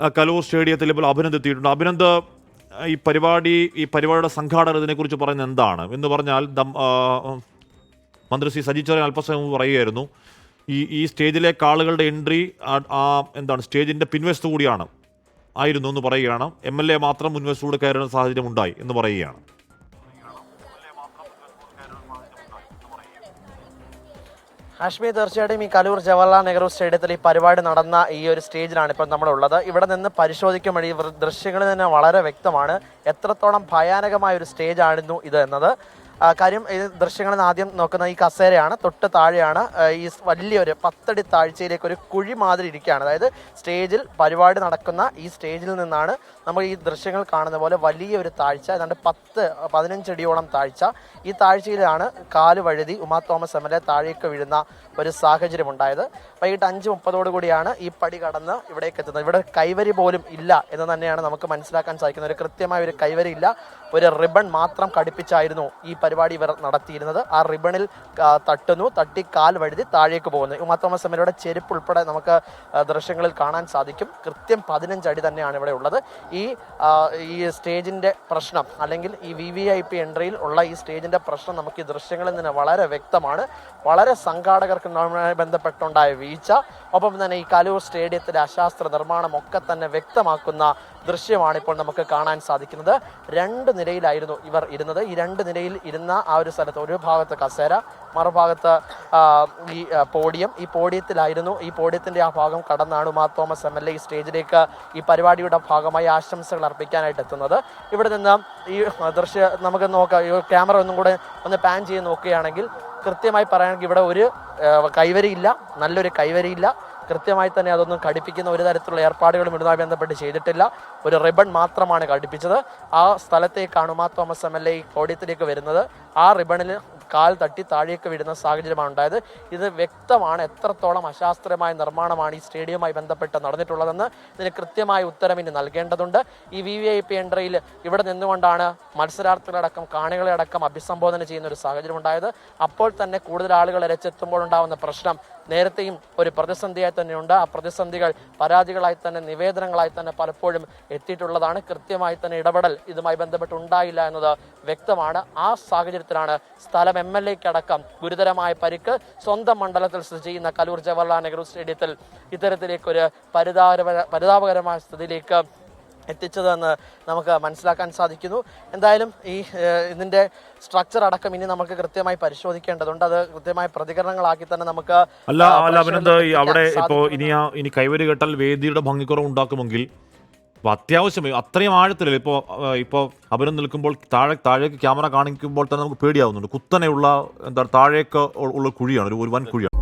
കലൂർ സ്റ്റേഡിയത്തിൽ ഇപ്പോൾ അഭിനന്ദ് എത്തിയിട്ടുണ്ട് അഭിനന്ദ് ഈ പരിപാടി ഈ പരിപാടിയുടെ സംഘാടകർ ഇതിനെക്കുറിച്ച് പറയുന്നത് എന്താണ്? എന്ന് പറഞ്ഞാൽ മന്ത്രി ശ്രീ സജിച്ചോരൻ അല്പസമയം പറയുകയായിരുന്നു ഈ ഈ സ്റ്റേജിലേക്ക് ആളുകളുടെ എൻട്രി ആ എന്താണ് സ്റ്റേജിന്റെ പിൻവശത്തു കൂടിയാണ് ആയിരുന്നു എന്ന് പറയുകയാണ്. എം എൽ എ മാത്രം മുൻവശത്തൂടെ കയറുന്ന സാഹചര്യം ഉണ്ടായി എന്ന് പറയുകയാണ്. ഹാഷ്മി തീർച്ചയായിട്ടും ഈ കലൂർ ജവഹർലാൽ നെഹ്റു സ്റ്റേഡിയത്തിൽ ഈ പരിപാടി നടന്ന ഈ ഒരു സ്റ്റേജിലാണ് ഇപ്പം നമ്മളുള്ളത്. ഇവിടെ നിന്ന് പരിശോധിക്കുമ്പോൾ ഈ ദൃശ്യങ്ങളിൽ തന്നെ വളരെ വ്യക്തമാണ് എത്രത്തോളം ഭയാനകമായ ഒരു സ്റ്റേജ് ആയിരുന്നു ഇത് എന്നത്. കാര്യം ഈ ദൃശ്യങ്ങളിൽ ആദ്യം നോക്കുന്ന ഈ കസേരയാണ് തൊട്ട് താഴെയാണ് ഈ വലിയൊരു പത്തടി താഴ്ചയിലേക്ക് ഒരു കുഴി മാതിരി ഇരിക്കുകയാണ്. അതായത് സ്റ്റേജിൽ പരിപാടി നടക്കുന്ന ഈ സ്റ്റേജിൽ നിന്നാണ് നമ്മൾ ഈ ദൃശ്യങ്ങൾ കാണുന്ന പോലെ വലിയൊരു താഴ്ച ഏതാണ്ട് പത്ത് പതിനഞ്ചടിയോളം താഴ്ച. ഈ താഴ്ചയിലാണ് കാൽ വഴുതി Uma Thomas M L A താഴേക്ക് വീഴുന്ന ഒരു സാഹചര്യം ഉണ്ടായത്. വൈകിട്ട് അഞ്ച് മുപ്പതോടു കൂടിയാണ് ഈ പടി കടന്ന് ഇവിടേക്ക് എത്തുന്നത്. ഇവിടെ കൈവരി പോലും ഇല്ല എന്ന് തന്നെയാണ് നമുക്ക് മനസ്സിലാക്കാൻ സാധിക്കുന്നത്. ഒരു കൃത്യമായ ഒരു കൈവരി ഇല്ല ഒരു റിബൺ മാത്രം കടിപ്പിച്ചായിരുന്നു ഈ പരിപാടി ഇവർ നടത്തിയിരുന്നത്. ആ റിബണിൽ തട്ടുന്നു. തട്ടി കാൽ വഴുതി താഴേക്ക് പോകുന്നു. എം എൽ ചെരുപ്പ് ഉൾപ്പെടെ നമുക്ക് ദൃശ്യങ്ങളിൽ കാണാൻ സാധിക്കും. കൃത്യം പതിനഞ്ചടി തന്നെയാണ് ഇവിടെ ഉള്ളത്. ഈ ഈ സ്റ്റേജിന്റെ പ്രശ്നം അല്ലെങ്കിൽ ഈ വി വി ഐ പി എൻട്രിയിൽ ഉള്ള ഈ സ്റ്റേജിന്റെ പ്രശ്നം നമുക്ക് ഈ ദൃശ്യങ്ങളിൽ നിന്ന് വളരെ വ്യക്തമാണ്. വളരെ സംഘാടകർക്ക് ബന്ധപ്പെട്ടുണ്ടായ വീഴ്ച. ഒപ്പം തന്നെ ഈ കലൂർ സ്റ്റേഡിയത്തിലെ അശാസ്ത്ര നിർമ്മാണം ഒക്കെ തന്നെ വ്യക്തമാക്കുന്ന ദൃശ്യമാണ് ഇപ്പോൾ നമുക്ക് കാണാൻ സാധിക്കുന്നത്. രണ്ട് നിലയിലായിരുന്നു ഇവർ ഇരുന്നത്. ഈ രണ്ട് നിലയിൽ ഇരുന്ന ആ ഒരു സ്ഥലത്ത് ഒരു ഭാഗത്ത് കസേര മറുഭാഗത്ത് ഈ പോഡിയം. ഈ പോഡിയത്തിലായിരുന്നു ഈ പോഡിയത്തിന്റെ ആ ഭാഗം കടന്നാണ് Uma Thomas M L A ഈ സ്റ്റേജിലേക്ക് ഈ പരിപാടിയുടെ ഭാഗമായി ആശംസകൾ അർപ്പിക്കാനായിട്ട് എത്തുന്നത്. ഇവിടെ നിന്ന് ഈ ദൃശ്യ നമുക്ക് നോക്കാം. ഈ ക്യാമറ ഒന്നും കൂടെ ഒന്ന് പാൻ ചെയ്ത് നോക്കുകയാണെങ്കിൽ കൃത്യമായി പറയുകയാണെങ്കിൽ ഇവിടെ ഒരു കൈവരിയില്ല. നല്ലൊരു കൈവരിയില്ല. കൃത്യമായി തന്നെ അതൊന്നും ഘടിപ്പിക്കുന്ന ഒരു തരത്തിലുള്ള ഏർപ്പാടുകളും ഇതുമായി ബന്ധപ്പെട്ട് ചെയ്തിട്ടില്ല. ഒരു റിബൺ മാത്രമാണ് ഘടിപ്പിച്ചത്. ആ സ്ഥലത്തേക്കാണ് Uma Thomas M L A കോടിയത്തിലേക്ക് വരുന്നത്. ആ റിബണിൽ കാൽ തട്ടി താഴേക്ക് വിടുന്ന സാഹചര്യമാണ് ഉണ്ടായത്. ഇത് വ്യക്തമാണ് എത്രത്തോളം അശാസ്ത്രീയമായ നിർമ്മാണമാണ് ഈ സ്റ്റേഡിയവുമായി ബന്ധപ്പെട്ട് നടന്നിട്ടുള്ളതെന്ന് ഇതിന് കൃത്യമായ ഉത്തരം ഇനി നൽകേണ്ടതുണ്ട്. ഈ വി വി ഐ പി എൻട്രിയിൽ ഇവിടെ നിന്നുകൊണ്ടാണ് മത്സരാർത്ഥികളടക്കം കാണികളെ അടക്കം അഭിസംബോധന ചെയ്യുന്ന ഒരു സാഹചര്യം ഉണ്ടായത് അപ്പോൾ തന്നെ കൂടുതൽ ആളുകൾ രച്ചെത്തുമ്പോൾ ഉണ്ടാകുന്ന പ്രശ്നം നേരത്തെയും ഒരു പ്രതിസന്ധിയായി തന്നെയുണ്ട്. ആ പ്രതിസന്ധികൾ പരാതികളായി തന്നെ നിവേദനങ്ങളായി തന്നെ പലപ്പോഴും എത്തിയിട്ടുള്ളതാണ്. കൃത്യമായി തന്നെ ഇടപെടൽ ഇതുമായി ബന്ധപ്പെട്ട് ഉണ്ടായില്ല എന്നത് വ്യക്തമാണ്. ആ സാഹചര്യത്തിലാണ് സ്ഥലം എം എൽ എക്ക് അടക്കം ഗുരുതരമായ പരിക്ക് സ്വന്തം മണ്ഡലത്തിൽ സ്ഥിതി ചെയ്യുന്ന കലൂർ ജവഹർലാൽ നെഹ്റു സ്റ്റേഡിയത്തിൽ ഇത്തരത്തിലേക്കൊരു ഒരു പരിതാപകര പരിതാപകരമായ സ്ഥിതിയിലേക്ക് എത്തിച്ചതെന്ന് നമുക്ക് മനസ്സിലാക്കാൻ സാധിക്കുന്നു. എന്തായാലും ഈ ഇതിന്റെ ഇതിന്റെ സ്ട്രക്ചർ അടക്കം ഇനി നമുക്ക് കൃത്യമായി പരിശോധിക്കേണ്ടതുണ്ട്. അത് കൃത്യമായ പ്രതികരണങ്ങളാക്കി തന്നെ നമുക്ക് അല്ല അല്ല അവിടെ ഇപ്പോ ഇപ്പോൾ ഇനി ഇനി കൈവരി കെട്ടൽ വേദിയുടെ ഭംഗിക്കുറവ് ഉണ്ടാക്കുമെങ്കിൽ ഇപ്പൊ അത്യാവശ്യം അത്രയും ആഴത്തിലല്ല? ഇപ്പോൾ ഇപ്പോൾ അഭിനന്ദ് നിൽക്കുമ്പോൾ താഴെ താഴേക്ക് ക്യാമറ കാണിക്കുമ്പോൾ തന്നെ നമുക്ക് പേടിയാവുന്നുണ്ട്. കുത്തനെയുള്ള എന്താ താഴേക്ക് ഉള്ള കുഴിയാണ് ഒരു വൻ കുഴിയാണ്.